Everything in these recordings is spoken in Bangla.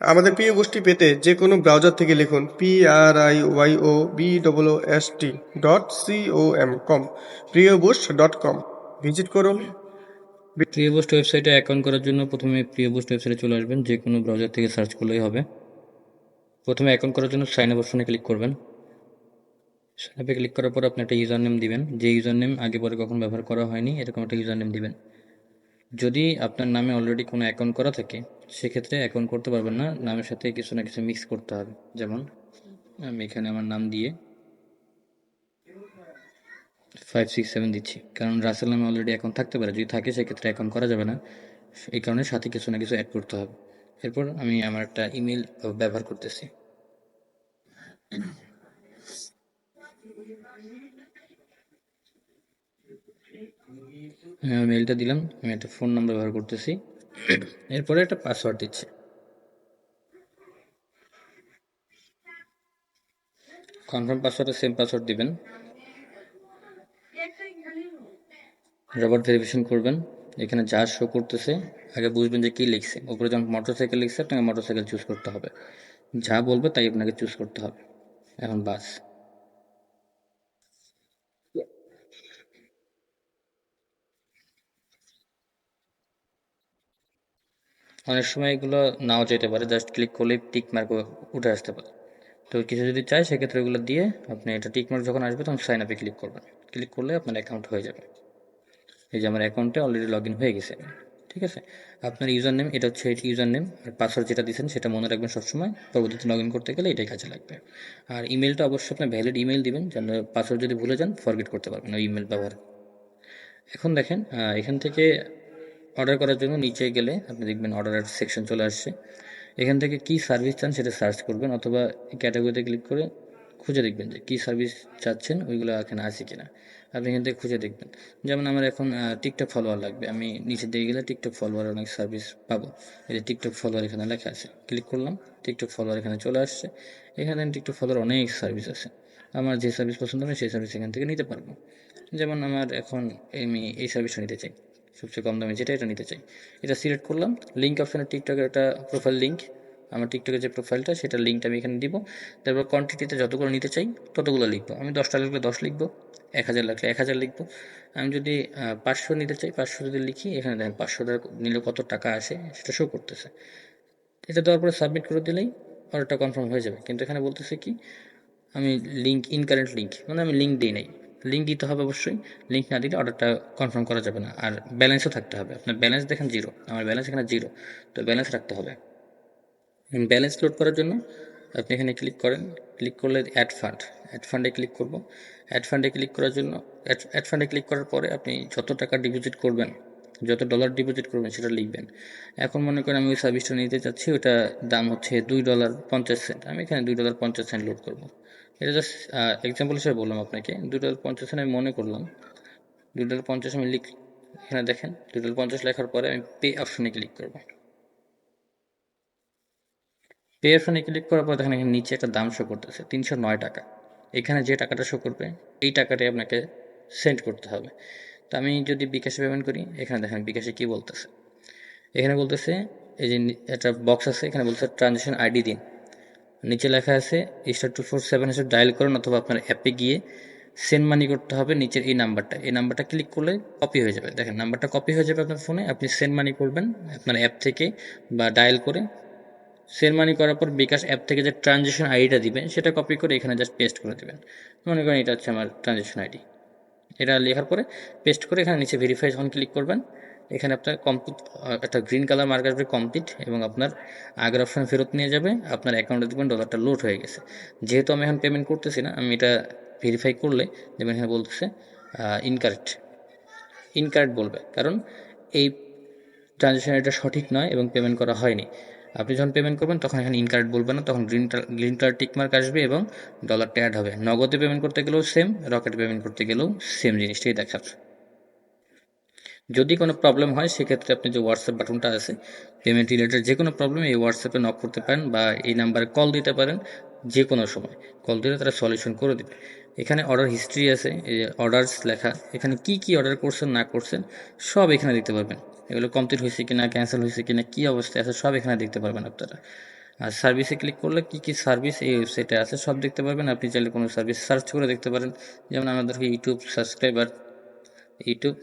আমাদের প্রিয় গোষ্ঠী পেতে যে কোনো ব্রাউজার থেকে লিখুন P R I Y O B double S T dot C O M com Priyo boost dot com visit করুন। প্রিয় বুস্ট ওয়েবসাইটে অ্যাকাউন্ট করার জন্য প্রথমে প্রিয় বুস্ট ওয়েবসাইটে চলে আসবেন, যে কোনো ব্রাউজার থেকে সার্চ করলেই হবে। প্রথমে অ্যাকাউন্ট করার জন্য সাইন আপ অপশনে ক্লিক করবেন। সাইন আপে ক্লিক করার পর আপনি একটা ইউজার নেম দিবেন। যে ইউজার নেম আগে পরে কখন ব্যবহার করা হয়নি, এরকম একটা ইউজার নেম দিবেন। যদি আপনার নামে অলরেডি কোনো অ্যাকাউন্ট করা থাকে সেক্ষেত্রে অ্যাকাউন্ট করতে পারবেন না। নামের সাথে কিছু না কিছু মিক্স করতে হবে। যেমন, আমি এখানে আমার নাম দিয়ে ফাইভ সিক্স সেভেন দিচ্ছি। কারণ রাসেল নামে অলরেডি অ্যাকাউন্ট থাকতে পারে। যদি থাকে, সেক্ষেত্রে অ্যাকাউন্ট করা যাবে না। এই কারণে সাথে কিছু না কিছু অ্যাড করতে হবে। এরপর আমি আমার একটা ইমেল ব্যবহার করতেছি। মেলটা দিলাম। আমি একটা ফোন নাম্বার ব্যবহার করতেছি। এরপরে একটা পাসওয়ার্ড দিচ্ছি। কনফার্ম পাসওয়ার্ডে সেম পাসওয়ার্ড দিবেন। রবার ভেরিফিকেশন করবেন। এখানে যা শো করতেছে, আগে বুঝবেন যে কী লিখছে। উপরে যখন মোটরসাইকেল লিখছে, আপনাকে মোটরসাইকেল চুজ করতে হবে। যা বলবে, তাই আপনাকে চুজ করতে হবে। এখন বাস। অনেক সময় এগুলো নাও যেতে পারে জাস্ট ক্লিক করলেই টিক মার্ক উঠে আসতে পারে। তো কিছু যদি চায়, সেক্ষেত্রে ওগুলো দিয়ে আপনি এটা টিক মার্ক যখন আসবে, তখন সাইন আপে ক্লিক করবেন। ক্লিক করলে আপনার অ্যাকাউন্ট হয়ে যাবে। এই যে আমার অ্যাকাউন্টে অলরেডি লগ ইন হয়ে গেছে। ঠিক আছে? আপনার ইউজার নেম এটা হচ্ছে ইউজার নেম আর পাসওয়ার্ড যেটা দিচ্ছেন সেটা মনে রাখবেন সবসময়। পরবর্তীতে লগ ইন করতে গেলে এটাই কাজে লাগবে। আর ইমেলটা অবশ্যই আপনার ভ্যালিড ইমেল দিবেন, যেন পাসওয়ার্ড যদি ভুলে যান ফরগেট করতে পারবেন, ওই ইমেল ব্যবহার। এখন দেখেন এখান থেকে অর্ডার করার জন্য নিচে গেলে আপনি দেখবেন অর্ডারের সেকশন চলে আসছে। এখান থেকে কি সার্ভিস চান সেটা সার্চ করবেন অথবা ক্যাটাগরিতে ক্লিক করে খুঁজে দেখবেন যে কী সার্ভিস চাচ্ছেন ওইগুলো এখানে আছে কিনা। আপনি এখান থেকে খুঁজে দেখবেন। যেমন আমার এখন টিকটক ফলোয়ার লাগবে। আমি নিচের দিকে গেলে টিকটক ফলোয়ার অনেক সার্ভিস পাবো। এই যে টিকটক ফলোয়ার এখানে লেখা আছে। ক্লিক করলাম। টিকটক ফলোয়ার এখানে চলে আসছে। এখানে টিকটক ফলোয়ার অনেক সার্ভিস আছে। আমার যে সার্ভিস পছন্দ হবে সেই সার্ভিস এখান থেকে নিতে পারব। যেমন আমার এখন আমি এই সার্ভিসটা নিতে চাই। সবচেয়ে কম দামে যেটা এটা নিতে চাই। এটা সিলেক্ট করলাম। লিঙ্ক অপশানে টিকটকের একটা প্রোফাইল লিঙ্ক আমার টিকটকের যে প্রোফাইলটা সেটা লিঙ্কটা আমি এখানে দিব। তারপর কোয়ান্টিটিতে যতগুলো নিতে চাই, ততগুলো লিখব। আমি দশটা লিখলে দশ লিখব, এক হাজার লাগলে এক হাজার লিখব। আমি যদি পাঁচশো নিতে চাই, পাঁচশো যদি লিখি, এখানে দেখেন পাঁচশো নিলে কত টাকা আসে, সেটা শো করতেছে। এটা দেওয়ার পরে সাবমিট করে দিলেই অর্ডারটা কনফার্ম হয়ে যাবে। কিন্তু এখানে বলতেছে কি, আমি লিঙ্ক ইনকারেন্ট লিঙ্ক মানে আমি লিঙ্ক দিই নাই। লিঙ্ক দিতে হবে অবশ্যই। লিঙ্ক না দিলে অর্ডারটা কনফার্ম করা যাবে না। আর ব্যালেন্সও থাকতে হবে। আপনার ব্যালেন্স দেখেন জিরো আমার ব্যালেন্স এখানে জিরো তো ব্যালেন্স রাখতে হবে। ব্যালেন্স লোড করার জন্য আপনি এখানে ক্লিক করেন। ক্লিক করলে অ্যাড ফান্ড অ্যাড ফান্ডে ক্লিক করব। অ্যাড ফান্ডে ক্লিক করার জন্য অ্যাড ফান্ডে ক্লিক করার পরে আপনি যত টাকা ডিপোজিট করবেন, যত ডলার ডিপোজিট করবেন সেটা লিখবেন। এখন মনে করেন আমি ওই সার্ভিসটা নিতে চাচ্ছি ওটা দাম হচ্ছে দুই ডলার পঞ্চাশ সেন্ট আমি এখানে দুই ডলার পঞ্চাশ সেন্ট লোড করব। এটা জাস্ট এক্সাম্পল হিসেবে বললাম আপনাকে। ডলার পঞ্চাশ আমি মনে করলাম। ডলার পঞ্চাশ আমি লিখ এখানে দেখেন ডলার পঞ্চাশ লেখার পরে আমি পে অপশনে ক্লিক করব। পে অপশনে ক্লিক করার পর দেখেন এখানে নিচে একটা দাম শো করতেছে, তিনশো নয় টাকা। এখানে যে টাকাটা শো করবে, এই টাকাটাই আপনাকে সেন্ড করতে হবে। তো আমি যদি বিকাশে পেমেন্ট করি, এখানে দেখেন বিকাশে কী বলতেছে। এখানে বলতেছে, এই যে একটা বক্স আছে, এখানে বলতেছে ট্রানজেকশন আইডি দিন। নিচে লেখা আছে স্টার টু ফোর সেভেন এসে ডায়াল করুন অথবা আপনার অ্যাপে গিয়ে সেন্ড মানি করতে হবে নিচের এই নাম্বারটা এই নাম্বারটা ক্লিক করলে কপি হয়ে যাবে। দেখেন নাম্বারটা কপি হয়ে যাবে আপনার ফোনে আপনি সেন্ড মানি করবেন আপনার অ্যাপ থেকে বা ডায়াল করে। সেন্ড মানি করার পর বিকাশ অ্যাপ থেকে যে ট্রানজেকশন আইডিটা দিবেন, সেটা কপি করে এখানে জাস্ট পেস্ট করে দেবেন। মনে করেন এটা হচ্ছে আমার ট্রানজেকশন আইডি এটা লেখার পরে পেস্ট করে এখানে নিচে ভেরিফাই যখন ক্লিক করবেন এখানে আপনার কমপ্লিট একটা গ্রিন কালার মার্ক আসবে কমপ্লিট এবং আপনার আগের অপশান ফেরত নিয়ে যাবে। আপনার অ্যাকাউন্টে দেখবেন ডলারটা লোড হয়ে গেছে। যেহেতু আমি এখন পেমেন্ট করতেছি না, আমি এটা ভেরিফাই করলে যেমন এখানে বলতেছে ইনকারেক্ট ইনকারেক্ট বলবে। কারণ এই ট্রানজেকশন এটা সঠিক নয় এবং পেমেন্ট করা হয়নি। আপনি যখন পেমেন্ট করবেন, তখন এখানে ইনকারেক্ট বলবে না, তখন গ্রিন গ্রিন কালার টিকমার্ক আসবে এবং ডলারটা অ্যাড হবে। নগদে পেমেন্ট করতে গেলেও সেম রকেটে পেমেন্ট করতে গেলেও সেম জিনিসটাই দেখাচ্ছে যদি কোনো প্রবলেম হয়, সেক্ষেত্রে আপনি যে হোয়াটসঅ্যাপ বাটনটা আছে পেমেন্ট রিলেটেড যে কোনো প্রবলেম এই হোয়াটসঅ্যাপে নক করতে পারেন বা এই নাম্বারে কল দিতে পারেন যে কোনো সময়। কল দিলে তারা সলিউশন করে দেবে। এখানে অর্ডার হিস্ট্রি আছে অর্ডারস লেখা। এখানে কি কি অর্ডার করছেন, না করছেন, সব এখানে দিতে পারবেন। এগুলো কমপ্লিট হয়েছে কি না ক্যান্সেল হয়েছে কি না কী অবস্থায় আছে, সব এখানে দেখতে পারবেন আপনারা। আর সার্ভিসে ক্লিক করলে কি কি সার্ভিস এই ওয়েবসাইটে আছে, সব দেখতে পারবেন। আপনি চাইলে কোনো সার্ভিস সার্চ করে দেখতে পারেন। যেমন আমাদেরকে ইউটিউব সাবস্ক্রাইবার ইউটিউব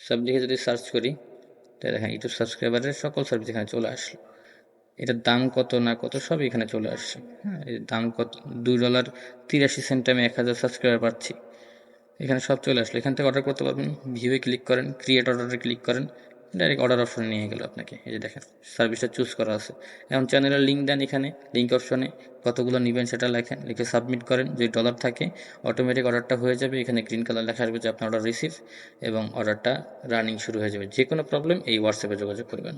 সব দিকে যদি সার্চ করি, তাহলে দেখেন ইউটিউব সাবস্ক্রাইবারের সকল সার্ভিস এখানে চলে আসলো। এটার দাম কত না কত সব এখানে চলে আসছে। হ্যাঁ এর দাম কত, দুই ডলার তিরাশি সেন্টে আমি এক হাজার সাবস্ক্রাইবার পাচ্ছি। এখানে সব চলে আসলো। এখান থেকে অর্ডার করতে পারবেন ভিউয়ে ক্লিক করেন ক্রিয়েট অর্ডারে ক্লিক করেন। ডাইরেক্ট অর্ডার অপশনে নিয়ে গেল আপনাকে। এই যে দেখেন সার্ভিসটা চুজ করা আছে। এখন চ্যানেলের লিঙ্ক দেন এখানে লিঙ্ক অপশনে কতগুলো নেবেন সেটা লেখেন, লিখে সাবমিট করেন। যদি ডলার থাকে অটোমেটিক অর্ডারটা হয়ে যাবে। এখানে গ্রিন কালার লেখা আসবে যে আপনার অর্ডার রিসিভ এবং অর্ডারটা রানিং শুরু হয়ে যাবে। যে কোনো প্রবলেম এই হোয়াটসঅ্যাপে যোগাযোগ করবেন।